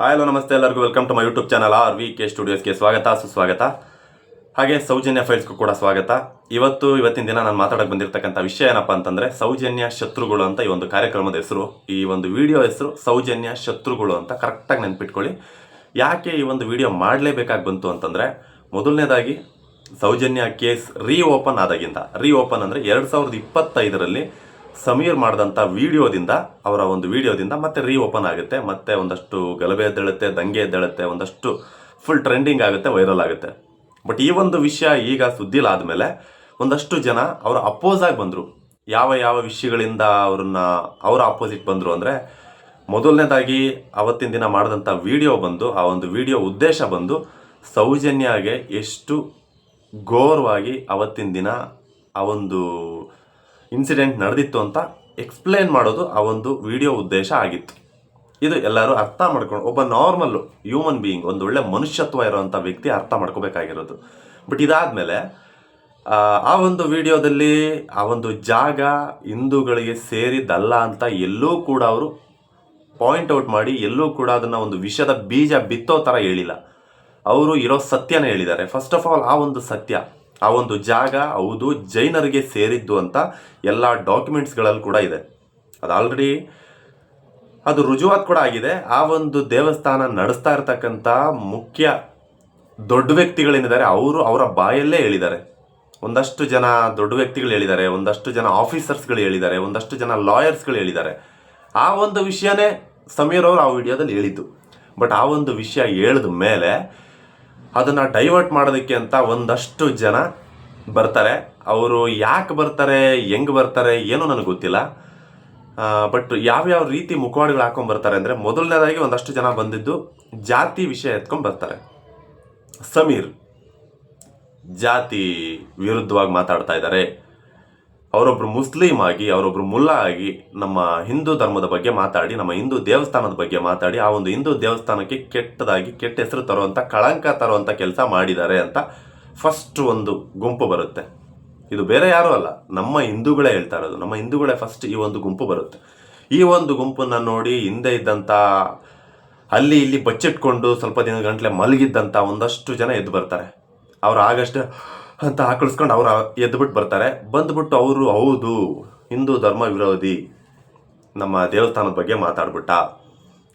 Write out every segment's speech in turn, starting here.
Hi hello ನಮಸ್ತೆ ಎಲ್ಲರಿಗೂ. Welcome to my YouTube channel R V K ಸ್ಟುಡಿಯೋಸ್ಗೆ ಸ್ವಾಗತ, ಸುಸ್ವಾಗತ. ಹಾಗೆ ಸೌಜನ್ಯ ಫೈಲ್ಸ್ಗೂ ಕೂಡ ಸ್ವಾಗತ. ಇವತ್ತು, ಇವತ್ತಿನ ದಿನ ನಾನು ಮಾತಾಡಕ್ಕೆ ಬಂದಿರತಕ್ಕಂಥ ವಿಷಯ ಏನಪ್ಪ ಅಂತಂದರೆ, ಸೌಜನ್ಯ ಶತ್ರುಗಳು ಅಂತ ಈ ಒಂದು ಕಾರ್ಯಕ್ರಮದ ಹೆಸರು. ಈ ಒಂದು ವಿಡಿಯೋ ಹೆಸರು, ಸೌಜನ್ಯ ಶತ್ರುಗಳು ಅಂತ ಕರೆಕ್ಟಾಗಿ ನೆನ್ಪಿಟ್ಕೊಳ್ಳಿ. ಯಾಕೆ ಈ ಒಂದು ವಿಡಿಯೋ ಮಾಡಲೇಬೇಕಾಗಿ ಬಂತು ಅಂತಂದರೆ, ಮೊದಲನೇದಾಗಿ ಸೌಜನ್ಯ ಕೇಸ್ ರೀ ಓಪನ್ ಆದಾಗಿಂದ. ರೀ ಓಪನ್ ಅಂದರೆ ಎರಡು ಸಾವಿರದ ಇಪ್ಪತ್ತೈದರಲ್ಲಿ ಸಮೀರ್ ಮಾಡಿದಂಥ ವಿಡಿಯೋದಿಂದ, ಅವರ ಒಂದು ವಿಡಿಯೋದಿಂದ ಮತ್ತೆ ರೀ ಓಪನ್ ಆಗುತ್ತೆ. ಮತ್ತೆ ಒಂದಷ್ಟು ಗಲಭೆ ಎದ್ದೇಳುತ್ತೆ, ದಂಗೆ ಎದ್ದೇಳುತ್ತೆ, ಒಂದಷ್ಟು ಫುಲ್ ಟ್ರೆಂಡಿಂಗ್ ಆಗುತ್ತೆ ವೈರಲ್ ಆಗುತ್ತೆ. ಬಟ್ ಈ ಒಂದು ವಿಷಯ ಈಗ ಸುದ್ದಿಲಾದಮೇಲೆ ಒಂದಷ್ಟು ಜನ ಅವರ ಅಪೋಸ್ ಆಗಿ ಬಂದರು. ಯಾವ ಯಾವ ವಿಷಯಗಳಿಂದ ಅವ್ರನ್ನ ಅವರ ಅಪೋಸಿಟ್ ಬಂದರು ಅಂದರೆ, ಮೊದಲನೇದಾಗಿ ಅವತ್ತಿನ ದಿನ ಮಾಡಿದಂಥ ವಿಡಿಯೋ ಬಂದು, ಆ ಒಂದು ವಿಡಿಯೋ ಉದ್ದೇಶ ಬಂದು, ಸೌಜನ್ಯಾಗೆ ಎಷ್ಟು ಘೋರವಾಗಿ ಅವತ್ತಿನ ದಿನ ಆ ಒಂದು ಇನ್ಸಿಡೆಂಟ್ ನಡೆದಿತ್ತು ಅಂತ ಎಕ್ಸ್ಪ್ಲೇನ್ ಮಾಡೋದು ಆ ಒಂದು ವಿಡಿಯೋ ಉದ್ದೇಶ ಆಗಿತ್ತು. ಇದು ಎಲ್ಲರೂ ಅರ್ಥ ಮಾಡ್ಕೊಂಡು, ಒಬ್ಬ ನಾರ್ಮಲ್ ಹ್ಯೂಮನ್ ಬೀಯಿಂಗ್ ಒಂದು ಒಳ್ಳೆ ಮನುಷ್ಯತ್ವ ಇರುವಂಥ ವ್ಯಕ್ತಿ ಅರ್ಥ ಮಾಡ್ಕೋಬೇಕಾಗಿರೋದು. ಬಟ್ ಇದಾದಮೇಲೆ, ಆ ಒಂದು ವಿಡಿಯೋದಲ್ಲಿ ಆ ಒಂದು ಜಾಗ ಹಿಂದೂಗಳಿಗೆ ಸೇರಿದ್ದಲ್ಲ ಅಂತ ಎಲ್ಲೂ ಕೂಡ ಅವರು ಪಾಯಿಂಟ್ ಔಟ್ ಮಾಡಿ, ಎಲ್ಲೂ ಕೂಡ ಅದನ್ನು ಒಂದು ವಿಷದ ಬೀಜ ಬಿತ್ತೋ ಥರ ಹೇಳಿಲ್ಲ. ಅವರು ಇರೋ ಸತ್ಯನ ಹೇಳಿದ್ದಾರೆ. ಫಸ್ಟ್ ಆಫ್ ಆಲ್ ಆ ಒಂದು ಸತ್ಯ ಆ ಒಂದು ಜಾಗ, ಹೌದು, ಜೈನರಿಗೆ ಸೇರಿದ್ದು ಅಂತ ಎಲ್ಲ ಡಾಕ್ಯುಮೆಂಟ್ಸ್ಗಳಲ್ಲಿ ಕೂಡ ಇದೆ. ಅದು ಆಲ್ರೆಡಿ ಅದು ರುಜುವಾತ್ ಕೂಡ ಆಗಿದೆ. ಆ ಒಂದು ದೇವಸ್ಥಾನ ನಡೆಸ್ತಾ ಇರ್ತಕ್ಕಂಥ ಮುಖ್ಯ ದೊಡ್ಡ ವ್ಯಕ್ತಿಗಳೇನಿದ್ದಾರೆ ಅವರು ಅವರ ಬಾಯಲ್ಲೇ ಹೇಳಿದ್ದಾರೆ. ಒಂದಷ್ಟು ಜನ ದೊಡ್ಡ ವ್ಯಕ್ತಿಗಳು ಹೇಳಿದ್ದಾರೆ, ಒಂದಷ್ಟು ಜನ ಆಫೀಸರ್ಸ್ಗಳು ಹೇಳಿದ್ದಾರೆ, ಒಂದಷ್ಟು ಜನ ಲಾಯರ್ಸ್ಗಳು ಹೇಳಿದ್ದಾರೆ. ಆ ಒಂದು ವಿಷಯನೇ ಸಮೀರ್ ಅವರು ಆ ವಿಡಿಯೋದಲ್ಲಿ ಹೇಳಿದ್ದು. ಬಟ್ ಆ ಒಂದು ವಿಷಯ ಹೇಳಿದ ಮೇಲೆ ಅದನ್ನು ಡೈವರ್ಟ್ ಮಾಡೋದಕ್ಕೆ ಅಂತ ಒಂದಷ್ಟು ಜನ ಬರ್ತಾರೆ. ಅವರು ಯಾಕೆ ಬರ್ತಾರೆ, ಹೆಂಗೆ ಬರ್ತಾರೆ, ಏನೂ ನನಗೆ ಗೊತ್ತಿಲ್ಲ. ಬಟ್ ಯಾವ್ಯಾವ ರೀತಿ ಮುಖವಾಡಗಳು ಹಾಕೊಂಡು ಬರ್ತಾರೆ ಅಂದರೆ ಮೊದಲನೇದಾಗಿ ಒಂದಷ್ಟು ಜನ ಬಂದಿದ್ದು ಜಾತಿ ವಿಷಯ ಎತ್ಕೊಂಡು ಬರ್ತಾರೆ. ಸಮೀರ್ ಜಾತಿ ವಿರುದ್ಧವಾಗಿ ಮಾತಾಡ್ತಾ ಇದ್ದಾರೆ. ಅವರೊಬ್ರು ಮುಸ್ಲಿಂ ಆಗಿ, ಅವರೊಬ್ರು ಮುಲ್ಲಾ ಆಗಿ ನಮ್ಮ ಹಿಂದೂ ಧರ್ಮದ ಬಗ್ಗೆ ಮಾತಾಡಿ, ನಮ್ಮ ಹಿಂದೂ ದೇವಸ್ಥಾನದ ಬಗ್ಗೆ ಮಾತಾಡಿ, ಆ ಒಂದು ಹಿಂದೂ ದೇವಸ್ಥಾನಕ್ಕೆ ಕೆಟ್ಟದಾಗಿ ಕೆಟ್ಟ ಹೆಸರು ತರುವಂಥ ಕಳಂಕ ತರುವಂಥ ಕೆಲಸ ಮಾಡಿದ್ದಾರೆ ಅಂತ ಫಸ್ಟ್ ಒಂದು ಗುಂಪು ಬರುತ್ತೆ. ಇದು ಬೇರೆ ಯಾರೂ ಅಲ್ಲ, ನಮ್ಮ ಹಿಂದೂಗಳೇ ಹೇಳ್ತಾ ಇರೋದು. ನಮ್ಮ ಹಿಂದೂಗಳೇ ಫಸ್ಟ್ ಈ ಒಂದು ಗುಂಪು ಬರುತ್ತೆ. ಈ ಒಂದು ಗುಂಪನ್ನ ನೋಡಿ ಹಿಂದೆ ಇದ್ದಂಥ ಅಲ್ಲಿ ಇಲ್ಲಿ ಬಚ್ಚಿಟ್ಕೊಂಡು ಸ್ವಲ್ಪ ದಿನ ಗಂಟಲೆ ಮಲಗಿದ್ದಂಥ ಒಂದಷ್ಟು ಜನ ಎದ್ದು ಬರ್ತಾರೆ. ಅವ್ರು ಆಗಷ್ಟು ಅಂತ ಆಕಳಿಸ್ಕೊಂಡು ಅವ್ರು ಎದ್ದುಬಿಟ್ಟು ಬರ್ತಾರೆ. ಬಂದ್ಬಿಟ್ಟು ಅವರು ಹೌದು, ಹಿಂದೂ ಧರ್ಮ ವಿರೋಧಿ ನಮ್ಮ ದೇವಸ್ಥಾನದ ಬಗ್ಗೆ ಮಾತಾಡ್ಬಿಟ್ಟ.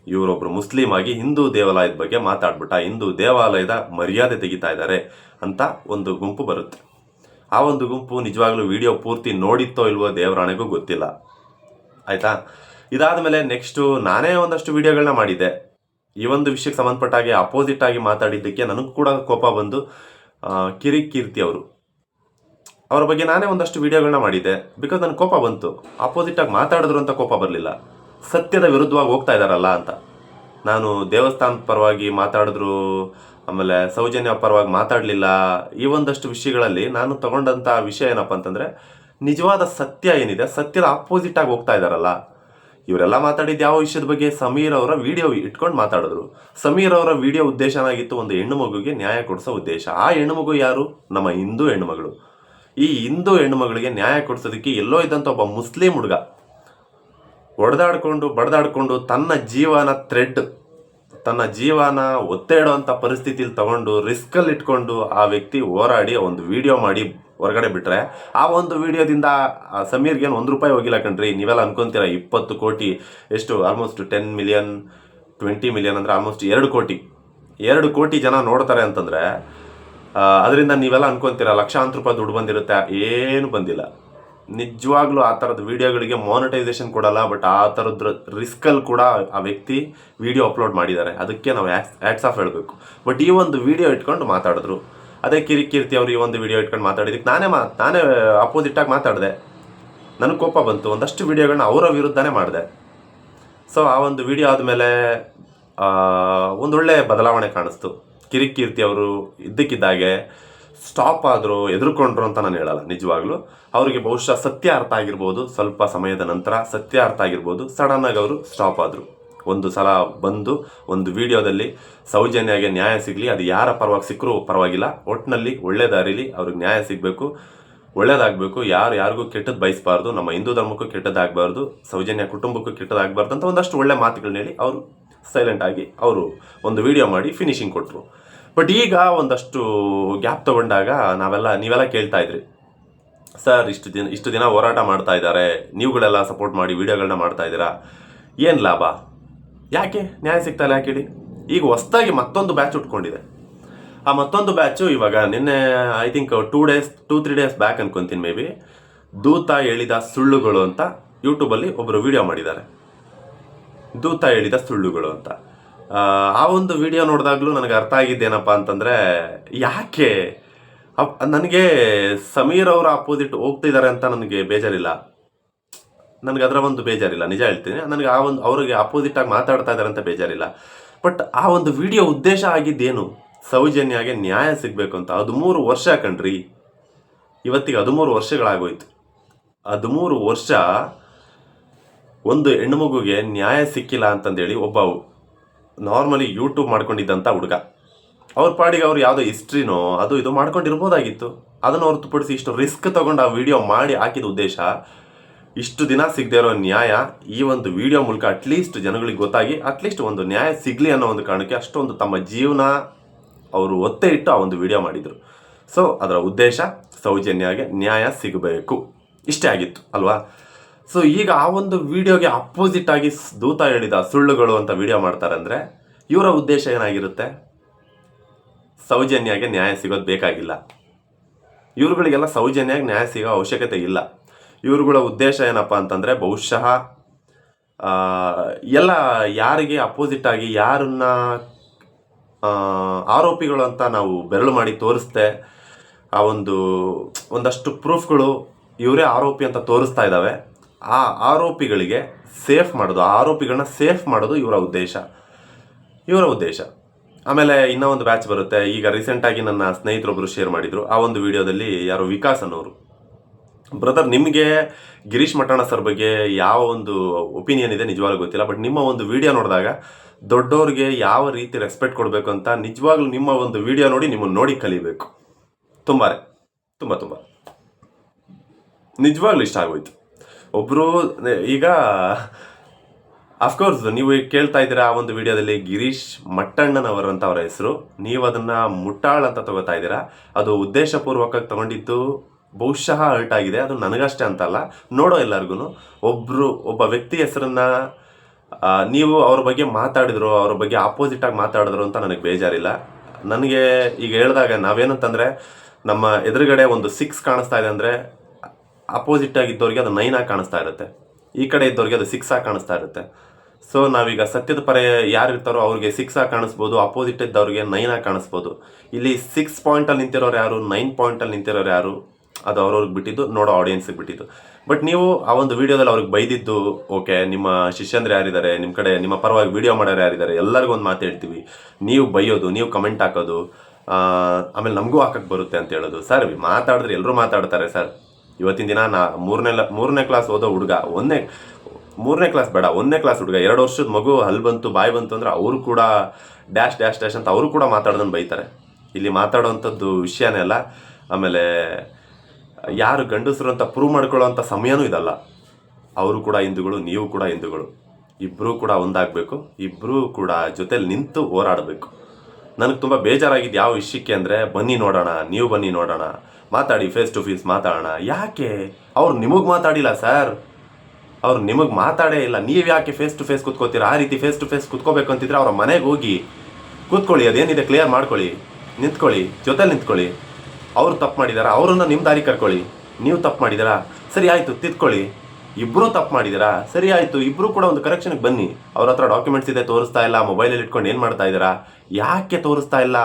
ಇವರೊಬ್ರು ಮುಸ್ಲಿಮ್ ಆಗಿ ಹಿಂದೂ ದೇವಾಲಯದ ಬಗ್ಗೆ ಮಾತಾಡ್ಬಿಟ್ಟ. ಹಿಂದೂ ದೇವಾಲಯದ ಮರ್ಯಾದೆ ತೆಗಿತಾ ಇದ್ದಾರೆ ಅಂತ ಒಂದು ಗುಂಪು ಬರುತ್ತೆ. ಆ ಒಂದು ಗುಂಪು ನಿಜವಾಗ್ಲೂ ವಿಡಿಯೋ ಪೂರ್ತಿ ನೋಡಿತ್ತೋ ಇಲ್ವೋ ದೇವರಾಣೆಗೂ ಗೊತ್ತಿಲ್ಲ. ಆಯಿತಾ? ಇದಾದ ಮೇಲೆ ನೆಕ್ಸ್ಟು ನಾನೇ ಒಂದಷ್ಟು ವಿಡಿಯೋಗಳನ್ನ ಮಾಡಿದ್ದೆ. ಈ ಒಂದು ವಿಷಯಕ್ಕೆ ಸಂಬಂಧಪಟ್ಟ ಹಾಗೆ ಅಪೋಸಿಟ್ ಆಗಿ ಮಾತಾಡಿದ್ದಕ್ಕೆ ನನಗೂ ಕೂಡ ಕೋಪ ಬಂದು ಕಿರಿ ಕೀರ್ತಿ ಅವರು. ಅವರ ಬಗ್ಗೆ ನಾನೇ ಒಂದಷ್ಟು ವಿಡಿಯೋಗಳನ್ನ ಮಾಡಿದ್ದೆ. ಬಿಕಾಸ್ ನನ್ನ ಕೋಪ ಬಂತು. ಆಪೋಸಿಟ್ ಆಗಿ ಮಾತಾಡಿದ್ರು ಅಂತ ಕೋಪ ಬರಲಿಲ್ಲ. ಸತ್ಯದ ವಿರುದ್ಧವಾಗಿ ಹೋಗ್ತಾ ಇದ್ದಾರಲ್ಲ ಅಂತ. ನಾನು ದೇವಸ್ಥಾನದ ಪರವಾಗಿ ಮಾತಾಡಿದ್ರು, ಆಮೇಲೆ ಸೌಜನ್ಯ ಪರವಾಗಿ ಮಾತಾಡಲಿಲ್ಲ. ಈ ಒಂದಷ್ಟು ವಿಷಯಗಳಲ್ಲಿ ನಾನು ತಗೊಂಡಂಥ ವಿಷಯ ಏನಪ್ಪ ಅಂತಂದರೆ, ನಿಜವಾದ ಸತ್ಯ ಏನಿದೆ, ಸತ್ಯದ ಆಪೋಸಿಟ್ ಆಗಿ ಹೋಗ್ತಾ ಇದ್ದಾರಲ್ಲ ಇವರೆಲ್ಲ ಮಾತಾಡಿದ್ದು ಯಾವ ವಿಷಯದ ಬಗ್ಗೆ? ಸಮೀರ್ ಅವರ ವಿಡಿಯೋ ಇಟ್ಕೊಂಡು ಮಾತಾಡಿದ್ರು. ಸಮೀರ್ ಅವರ ವಿಡಿಯೋ ಉದ್ದೇಶನಾಗಿತ್ತು ಒಂದು ಹೆಣ್ಣು ಮಗುಗೆ ನ್ಯಾಯ ಕೊಡಿಸೋ ಉದ್ದೇಶ. ಆ ಹೆಣ್ಣು ಮಗು ಯಾರು? ನಮ್ಮ ಹಿಂದೂ ಹೆಣ್ಣುಮಗಳು ಈ ಹಿಂದೂ ಹೆಣ್ಣು ಮಗಳಿಗೆ ನ್ಯಾಯ ಕೊಡಿಸೋದಕ್ಕೆ ಎಲ್ಲೋ ಇದ್ದಂಥ ಒಬ್ಬ ಮುಸ್ಲಿಂ ಹುಡುಗ ಹೊಡೆದಾಡ್ಕೊಂಡು ಬಡ್ದಾಡ್ಕೊಂಡು ತನ್ನ ಜೀವನ ಥ್ರೆಡ್ ತನ್ನ ಜೀವನ ಒತ್ತೆ ಪರಿಸ್ಥಿತಿಲಿ ತಗೊಂಡು ರಿಸ್ಕಲ್ಲಿ ಇಟ್ಕೊಂಡು ಆ ವ್ಯಕ್ತಿ ಹೋರಾಡಿ ಒಂದು ವಿಡಿಯೋ ಮಾಡಿ ಹೊರಗಡೆ ಬಿಟ್ರೆ, ಆ ಒಂದು ವಿಡಿಯೋದಿಂದ ಸಮೀರ್ಗೆ ಏನು ಒಂದು ರೂಪಾಯಿ ಹೋಗಿಲ್ಲ ಕಣ್ರಿ. ನೀವೆಲ್ಲ ಅನ್ಕೊಂತೀರ, ಇಪ್ಪತ್ತು ಕೋಟಿ, ಎಷ್ಟು almost ten million twenty million ಅಂದರೆ ಆಲ್ಮೋಸ್ಟ್ ಎರಡು ಕೋಟಿ. ಎರಡು ಕೋಟಿ ಜನ ನೋಡ್ತಾರೆ ಅಂತಂದರೆ ಅದರಿಂದ ನೀವೆಲ್ಲ ಅನ್ಕೊಂತೀರ, ಲಕ್ಷಾಂತರ ರೂಪಾಯಿ ದುಡ್ಡು ಬಂದಿರುತ್ತೆ, ಏನು ಬಂದಿಲ್ಲ. ನಿಜವಾಗ್ಲೂ ಆ ಥರದ ವೀಡಿಯೋಗಳಿಗೆ ಮಾನಿಟೈಸೇಷನ್ ಕೊಡಲ್ಲ ಬಟ್ ಆ ಥರದ ರಿಸ್ಕಲ್ಲಿ ಕೂಡ ಆ ವ್ಯಕ್ತಿ ವಿಡಿಯೋ ಅಪ್ಲೋಡ್ ಮಾಡಿದ್ದಾರೆ. ಅದಕ್ಕೆ ನಾವು ಆ್ಯಕ್ಸ್ ಆಫ್ ಹೇಳಬೇಕು. ಬಟ್ ಈ ಒಂದು ವಿಡಿಯೋ ಇಟ್ಕೊಂಡು ಮಾತಾಡಿದ್ರು. ಅದೇ ಕಿರಿ ಕೀರ್ತಿ ಅವರು ಈ ಒಂದು ವಿಡಿಯೋ ಇಟ್ಕೊಂಡು ಮಾತಾಡಿದಕ್ಕೆ ನಾನೇ ಮಾ, ನಾನೇ ಅಪೋಸಿಟ್ಟಾಗಿ ಮಾತಾಡಿದೆ. ನನಗೆ ಕೋಪ ಬಂತು. ಒಂದಷ್ಟು ವಿಡಿಯೋಗಳನ್ನ ಅವರ ವಿರುದ್ಧನೇ ಮಾಡಿದೆ. ಸೊ ಆ ಒಂದು ವಿಡಿಯೋ ಆದಮೇಲೆ ಒಂದೊಳ್ಳೆ ಬದಲಾವಣೆ ಕಾಣಿಸ್ತು. ಕಿರಿಕೀರ್ತಿ ಅವರು ಇದ್ದಕ್ಕಿದ್ದಾಗೆ ಸ್ಟಾಪ್ ಆದರು, ಎದುರುಕೊಂಡ್ರು ಅಂತ ನಾನು ಹೇಳಲ್ಲ, ನಿಜವಾಗ್ಲೂ. ಅವರಿಗೆ ಬಹುಶಃ ಸತ್ಯ ಅರ್ಥ ಆಗಿರ್ಬೋದು. ಸ್ವಲ್ಪ ಸಮಯದ ನಂತರ ಸತ್ಯ ಅರ್ಥ ಆಗಿರ್ಬೋದು ಸಡನ್ನಾಗಿ ಅವರು ಸ್ಟಾಪ್ ಆದರು. ಒಂದು ಸಲ ಬಂದು ಒಂದು ವಿಡಿಯೋದಲ್ಲಿ ಸೌಜನ್ಯಗೆ ನ್ಯಾಯ ಸಿಗಲಿ, ಅದು ಯಾರ ಪರವಾಗಿ ಸಿಕ್ಕರೂ ಪರವಾಗಿಲ್ಲ. ಒಟ್ಟಿನಲ್ಲಿ ಒಳ್ಳೆ ದಾರಿಲಿ ಅವ್ರಿಗೆ ನ್ಯಾಯ ಸಿಗಬೇಕು, ಒಳ್ಳೇದಾಗಬೇಕು. ಯಾರು ಯಾರಿಗೂ ಕೆಟ್ಟದ್ದು ಬಯಸಬಾರ್ದು, ನಮ್ಮ ಹಿಂದೂ ಧರ್ಮಕ್ಕೂ ಕೆಟ್ಟದಾಗಬಾರ್ದು, ಸೌಜನ್ಯ ಕುಟುಂಬಕ್ಕೂ ಕೆಟ್ಟದಾಗಬಾರ್ದು ಅಂತ ಒಂದಷ್ಟು ಒಳ್ಳೆ ಮಾತುಗಳನ್ನ ಹೇಳಿ ಅವರು ಸೈಲೆಂಟ್ ಆಗಿ ಅವರು ಒಂದು ವಿಡಿಯೋ ಮಾಡಿ ಫಿನಿಶಿಂಗ್ ಕೊಟ್ಟರು ಬಟ್ ಈಗ ಒಂದಷ್ಟು ಗ್ಯಾಪ್ ತಗೊಂಡಾಗ ನಾವೆಲ್ಲ, ನೀವೆಲ್ಲ ಕೇಳ್ತಾ ಇದ್ರಿ. ಸರ್, ಇಷ್ಟು ದಿನ ಇಷ್ಟು ದಿನ ಹೋರಾಟ ಮಾಡ್ತಾ ಇದ್ದಾರೆ. ನೀವುಗಳೆಲ್ಲ ಸಪೋರ್ಟ್ ಮಾಡಿ ವಿಡಿಯೋಗಳನ್ನ ಮಾಡ್ತಾ ಇದ್ದೀರಾ? ಏನು ಲಾಭ? ಯಾಕೆ? ನ್ಯಾಯ ಸಿಗ್ತಾ ಇಲ್ಲ ಯಾಕೆ ಹೇಳಿ? ಈಗ ಹೊಸ್ದಾಗಿ ಮತ್ತೊಂದು ಬ್ಯಾಚ್ ಉಟ್ಕೊಂಡಿದೆ. ಆ ಮತ್ತೊಂದು ಬ್ಯಾಚು ಇವಾಗ ನಿನ್ನೆ I think two days two three days back ಅನ್ಕೊಂತೀನಿ ಮೇ ಬಿ ದೂತ ಹೇಳಿದ ಸುಳ್ಳುಗಳು ಅಂತ ಯೂಟ್ಯೂಬಲ್ಲಿ ಒಬ್ಬರು ವಿಡಿಯೋ ಮಾಡಿದ್ದಾರೆ. ದೂತ ಹೇಳಿದ ಸುಳ್ಳುಗಳು ಅಂತ. ಆ, ಒಂದು ವಿಡಿಯೋ ನೋಡಿದಾಗಲೂ ನನಗೆ ಅರ್ಥ ಆಗಿದ್ದೇನಪ್ಪ ಅಂತಂದರೆ ಯಾಕೆ? ನನಗೆ ಸಮೀರ್ ಅವರ ಅಪೋಸಿಟ್ ಹೋಗ್ತಿದ್ದಾರೆ ಅಂತ ನನಗೆ ಬೇಜಾರಿಲ್ಲ. ನನಗೆ ಅದರ ಒಂದು ಬೇಜಾರಿಲ್ಲ, ನಿಜ ಹೇಳ್ತೀನಿ. ನನಗೆ ಆ ಒಂದು ಅವರಿಗೆ ಅಪೋಸಿಟ್ ಆಗಿ ಮಾತಾಡ್ತಾ ಇದ್ದಾರೆ ಅಂತ ಬೇಜಾರಿಲ್ಲ. ಬಟ್ ಆ ಒಂದು ವಿಡಿಯೋ ಉದ್ದೇಶ ಆಗಿದ್ದೇನು? ಸೌಜನ್ಯಾಗೆ ನ್ಯಾಯ ಸಿಗಬೇಕು ಅಂತ. ಹದಿಮೂರು ವರ್ಷ ಕಣ್ರಿ. ಇವತ್ತಿಗೆ ಹದಿಮೂರು ವರ್ಷಗಳಾಗೋಯ್ತು. ಹದಿಮೂರು ವರ್ಷ ಒಂದು ಹೆಣ್ಣು ಮಗುಗೆ ನ್ಯಾಯ ಸಿಕ್ಕಿಲ್ಲ ಅಂತಂದೇಳಿ ಒಬ್ಬ ನಾರ್ಮಲಿ ಯೂಟ್ಯೂಬ್ ಮಾಡ್ಕೊಂಡಿದ್ದಂಥ ಹುಡುಗ. ಅವ್ರ ಪಾಡಿಗೆ ಅವ್ರು ಯಾವುದೋ ಹಿಸ್ಟ್ರಿನೋ ಅದು ಇದು ಮಾಡ್ಕೊಂಡಿರ್ಬೋದಾಗಿತ್ತು. ಅದನ್ನು ಹೊರತುಪಡಿಸಿ ಇಷ್ಟು ರಿಸ್ಕ್ ತೊಗೊಂಡು ಆ ವಿಡಿಯೋ ಮಾಡಿ ಹಾಕಿದ ಉದ್ದೇಶ ಇಷ್ಟು ದಿನ ಸಿಗದೆ ಇರೋ ನ್ಯಾಯ ಈ ಒಂದು ವಿಡಿಯೋ ಮೂಲಕ ಅಟ್ಲೀಸ್ಟ್ ಜನಗಳಿಗೆ ಗೊತ್ತಾಗಿ ಅಟ್ಲೀಸ್ಟ್ ಒಂದು ನ್ಯಾಯ ಸಿಗಲಿ ಅನ್ನೋ ಒಂದು ಕಾರಣಕ್ಕೆ ಅಷ್ಟೊಂದು ತಮ್ಮ ಜೀವನ ಅವರು ಒತ್ತೆ ಇಟ್ಟು ಆ ಒಂದು ವಿಡಿಯೋ ಮಾಡಿದರು. ಸೊ ಅದರ ಉದ್ದೇಶ ಸೌಜನ್ಯಗೆ ನ್ಯಾಯ ಸಿಗಬೇಕು. ಇಷ್ಟೇ ಆಗಿತ್ತು, ಅಲ್ವಾ? ಸೊ ಈಗ ಆ ಒಂದು ವಿಡಿಯೋಗೆ ಅಪೋಸಿಟ್ ಆಗಿ ದೂತ ಹೇಳಿದ ಸುಳ್ಳುಗಳು ಅಂತ ವಿಡಿಯೋ ಮಾಡ್ತಾರೆ ಅಂದರೆ ಇವರ ಉದ್ದೇಶ ಏನಾಗಿರುತ್ತೆ? ಸೌಜನ್ಯಗೆ ನ್ಯಾಯ ಸಿಗೋದು ಬೇಕಾಗಿಲ್ಲ. ಇವರುಗಳಿಗೆಲ್ಲ ಸೌಜನ್ಯಾಗಿ ನ್ಯಾಯ ಸಿಗೋ ಅವಶ್ಯಕತೆ ಇಲ್ಲ. ಇವ್ರುಗಳ ಉದ್ದೇಶ ಏನಪ್ಪ ಅಂತಂದರೆ ಬಹುಶಃ ಎಲ್ಲ ಯಾರಿಗೆ ಅಪೋಸಿಟ್ ಆಗಿ ಯಾರನ್ನ ಆರೋಪಿಗಳು ಅಂತ ನಾವು ಬೆರಳು ಮಾಡಿ ತೋರಿಸ್ದೆ, ಆ ಒಂದು, ಒಂದಷ್ಟು ಪ್ರೂಫ್ಗಳು ಇವರೇ ಆರೋಪಿ ಅಂತ ತೋರಿಸ್ತಾ ಇದ್ದಾವೆ ಆ ಆರೋಪಿಗಳಿಗೆ ಸೇಫ್ ಮಾಡೋದು, ಆ ಆರೋಪಿಗಳನ್ನ ಸೇಫ್ ಮಾಡೋದು ಇವರ ಉದ್ದೇಶ. ಇವರ ಉದ್ದೇಶ. ಆಮೇಲೆ ಇನ್ನೂ ಒಂದು ಬ್ಯಾಚ್ ಬರುತ್ತೆ. ಈಗ ರೀಸೆಂಟಾಗಿ ನನ್ನ ಸ್ನೇಹಿತರೊಬ್ಬರು ಶೇರ್ ಮಾಡಿದರು. ಆ ಒಂದು ವಿಡಿಯೋದಲ್ಲಿ ಯಾರು ವಿಕಾಸ್ ಅನ್ನೋರು. ಬ್ರದರ್, ನಿಮಗೆ ಗಿರೀಶ್ ಮಠಾಣ ಸರ್ ಬಗ್ಗೆ ಯಾವ ಒಂದು ಒಪಿನಿಯನ್ ಇದೆ ನಿಜವಾಗ್ಲೂ ಗೊತ್ತಿಲ್ಲ, ಬಟ್ ನಿಮ್ಮ ಒಂದು ವಿಡಿಯೋ ನೋಡಿದಾಗ ದೊಡ್ಡವ್ರಿಗೆ ಯಾವ ರೀತಿ ರೆಸ್ಪೆಕ್ಟ್ ಕೊಡಬೇಕು ಅಂತ ನಿಜವಾಗ್ಲೂ ನಿಮ್ಮ ಒಂದು ವಿಡಿಯೋ ನೋಡಿ ನಿಮ್ಮನ್ನು ನೋಡಿ ಕಲಿಬೇಕು. ತುಂಬ ತುಂಬ ತುಂಬ. ನಿಜವಾಗ್ಲೂ ಇಷ್ಟ ಆಗೋಯ್ತು. ಒಬ್ಬರು ಈಗ ಅಫ್ಕೋರ್ಸ್ ನೀವು ಕೇಳ್ತಾ ಇದ್ದೀರಾ ಆ ಒಂದು ವಿಡಿಯೋದಲ್ಲಿ ಗಿರೀಶ್ ಮಟ್ಟಣ್ಣನವರ್ ಅಂತ ಅವರ ಹೆಸರು. ನೀವು ಅದನ್ನು ಮುಟ್ಟಾಳ್ ಅಂತ ತಗೋತಾ ಇದ್ದೀರಾ. ಅದು ಉದ್ದೇಶಪೂರ್ವಕವಾಗಿ ತಗೊಂಡಿದ್ದು ಬಹುಶಃ ಹರ್ಟ್ ಆಗಿದೆ ಅದು ನನಗಷ್ಟೇ ಅಂತಲ್ಲ. ನೋಡೋ ಎಲ್ಲರಿಗೂ ಒಬ್ಬರು ಒಬ್ಬ ವ್ಯಕ್ತಿ ಹೆಸರನ್ನ ನೀವು ಅವ್ರ ಬಗ್ಗೆ ಮಾತಾಡಿದ್ರು, ಅವ್ರ ಬಗ್ಗೆ ಆಪೋಸಿಟ್ ಆಗಿ ಮಾತಾಡಿದ್ರು ಅಂತ ನನಗೆ ಬೇಜಾರಿಲ್ಲ. ನನಗೆ ಈಗ ಹೇಳಿದಾಗ ನಾವೇನಂತಂದ್ರೆ, ನಮ್ಮ ಎದುರುಗಡೆ ಒಂದು ಸಿಕ್ಸ್ ಕಾಣಿಸ್ತಾ ಇದೆ ಅಂದರೆ ಅಪೋಸಿಟ್ ಆಗಿದ್ದವ್ರಿಗೆ ಅದು ನೈನಾಗಿ ಕಾಣಿಸ್ತಾ ಇರುತ್ತೆ. ಈ ಕಡೆ ಇದ್ದವ್ರಿಗೆ ಅದು ಸಿಕ್ಸ್ ಆಗಿ ಕಾಣಿಸ್ತಾ ಇರುತ್ತೆ. ಸೊ ನಾವೀಗ ಸತ್ಯದ ಪರ ಯಾರು ಇರ್ತಾರೋ ಅವ್ರಿಗೆ ಸಿಕ್ಸ್ ಆಗಿ ಕಾಣಿಸ್ಬೋದು ಅಪೋಸಿಟ್ ಇದ್ದವ್ರಿಗೆ ನೈನ್ ಆಗಿ ಕಾಣಿಸ್ಬೋದು. ಇಲ್ಲಿ ಸಿಕ್ಸ್ ಪಾಯಿಂಟಲ್ಲಿ ನಿಂತಿರೋರು ಯಾರು? ನೈನ್ ಪಾಯಿಂಟಲ್ಲಿ ನಿಂತಿರೋರು ಯಾರು? ಅದು ಅವ್ರವ್ರಿಗೆ ಬಿಟ್ಟಿದ್ದು, ನೋಡೋ ಆಡಿಯನ್ಸ್ಗೆ ಬಿಟ್ಟಿದ್ದು. ಬಟ್ ನೀವು ಆ ಒಂದು ವಿಡಿಯೋದಲ್ಲಿ ಅವ್ರಿಗೆ ಬೈದಿದ್ದು ಓಕೆ ನಿಮ್ಮ ಶಿಷ್ಯಂದ್ರೆ ಯಾರಿದ್ದಾರೆ ನಿಮ್ಮ ಕಡೆ, ನಿಮ್ಮ ಪರವಾಗಿ ವಿಡಿಯೋ ಮಾಡೋರು ಯಾರಿದ್ದಾರೆ, ಎಲ್ಲರಿಗೂ ಒಂದು ಮಾತು ನೀವು ಬೈಯೋದು, ನೀವು ಕಮೆಂಟ್ ಹಾಕೋದು ಆಮೇಲೆ ನಮಗೂ ಹಾಕಕ್ಕೆ ಬರುತ್ತೆ ಅಂತ ಹೇಳೋದು. ಸರ್ ಮಾತಾಡಿದ್ರೆ ಎಲ್ಲರೂ ಮಾತಾಡ್ತಾರೆ ಸರ್ ಇವತ್ತಿನ ದಿನ ನಾ ಮೂರನೇ ಮೂರನೇ ಕ್ಲಾಸ್ ಓದೋ ಹುಡುಗ, ಒಂದನೇ, ಮೂರನೇ ಕ್ಲಾಸ್ ಬೇಡ, ಒಂದನೇ ಕ್ಲಾಸ್ ಹುಡುಗ, ಎರಡು ವರ್ಷದ ಮಗು ಅಲ್ಲಿ ಬಂತು, ಬಾಯಿ ಬಂತು ಅಂದ್ರೆ ಅವರು ಕೂಡ ಡ್ಯಾಶ್ ಡ್ಯಾಶ್ ಡ್ಯಾಶ್ ಅಂತ ಅವರು ಕೂಡ ಮಾತಾಡೋದನ್ನು ಬೈತಾರೆ. ಇಲ್ಲಿ ಮಾತಾಡೋವಂಥದ್ದು ವಿಷಯನೇ ಅಲ್ಲ. ಆಮೇಲೆ ಯಾರು ಗಂಡಸರು ಅಂತ ಪ್ರೂವ್ ಮಾಡ್ಕೊಳ್ಳೋವಂಥ ಸಮಯನೂ ಇದಲ್ಲ. ಅವರು ಕೂಡ ಹಿಂದೂಗಳು, ನೀವು ಕೂಡ ಹಿಂದೂಗಳು. ಇಬ್ಬರೂ ಕೂಡ ಒಂದಾಗಬೇಕು ಇಬ್ಬರೂ ಕೂಡ ಜೊತೆಲಿ ನಿಂತು ಹೋರಾಡಬೇಕು. ನನಗೆ ತುಂಬ ಬೇಜಾರಾಗಿದ್ದು ಯಾವ ವಿಷಯಕ್ಕೆ ಅಂದರೆ, ಬನ್ನಿ ನೋಡೋಣ, ನೀವು ಬನ್ನಿ ನೋಡೋಣ, ಮಾತಾಡಿ ಫೇಸ್ ಟು ಫೇಸ್ ಮಾತಾಡೋಣ. ಯಾಕೆ? ಅವ್ರು ನಿಮಗೆ ಮಾತಾಡಿಲ್ಲ ಸರ್ ಅವ್ರು ನಿಮಗೆ ಮಾತಾಡೇ ಇಲ್ಲ. ನೀವು ಯಾಕೆ ಫೇಸ್ ಟು ಫೇಸ್ ಕೂತ್ಕೋತೀರ? ಆ ರೀತಿ ಫೇಸ್ ಟು ಫೇಸ್ ಕುತ್ಕೋಬೇಕು ಅಂತಿದ್ರೆ ಅವ್ರ ಮನೆಗೆ ಹೋಗಿ ಕೂತ್ಕೊಳ್ಳಿ, ಅದೇನಿದೆ? ಕ್ಲಿಯರ್ ಮಾಡ್ಕೊಳ್ಳಿ, ನಿಂತ್ಕೊಳ್ಳಿ, ಜೊತೆಲಿ ನಿಂತ್ಕೊಳ್ಳಿ. ಅವ್ರು ತಪ್ಪು ಮಾಡಿದಾರ? ಅವರನ್ನು ನಿಮ್ಮ ದಾರಿ ಕರ್ಕೊಳ್ಳಿ. ನೀವು ತಪ್ಪು ಮಾಡಿದಾರಾ? ಸರಿ ಆಯಿತು, ತಿದ್ಕೊಳ್ಳಿ. ಇಬ್ಬರೂ ತಪ್ಪು ಮಾಡಿದಾರಾ? ಸರಿ ಆಯಿತು ಇಬ್ಬರೂ ಕೂಡ ಒಂದು ಕರೆಕ್ಷನ್ಗೆ ಬನ್ನಿ. ಅವ್ರ ಹತ್ರ ಡಾಕ್ಯುಮೆಂಟ್ಸ್ ಇದೆ, ತೋರಿಸ್ತಾ ಇಲ್ಲ. ಮೊಬೈಲಲ್ಲಿ ಇಟ್ಕೊಂಡು ಏನು ಮಾಡ್ತಾ ಇದ್ದೀರಾ ಯಾಕೆ ತೋರಿಸ್ತಾ ಇಲ್ಲ?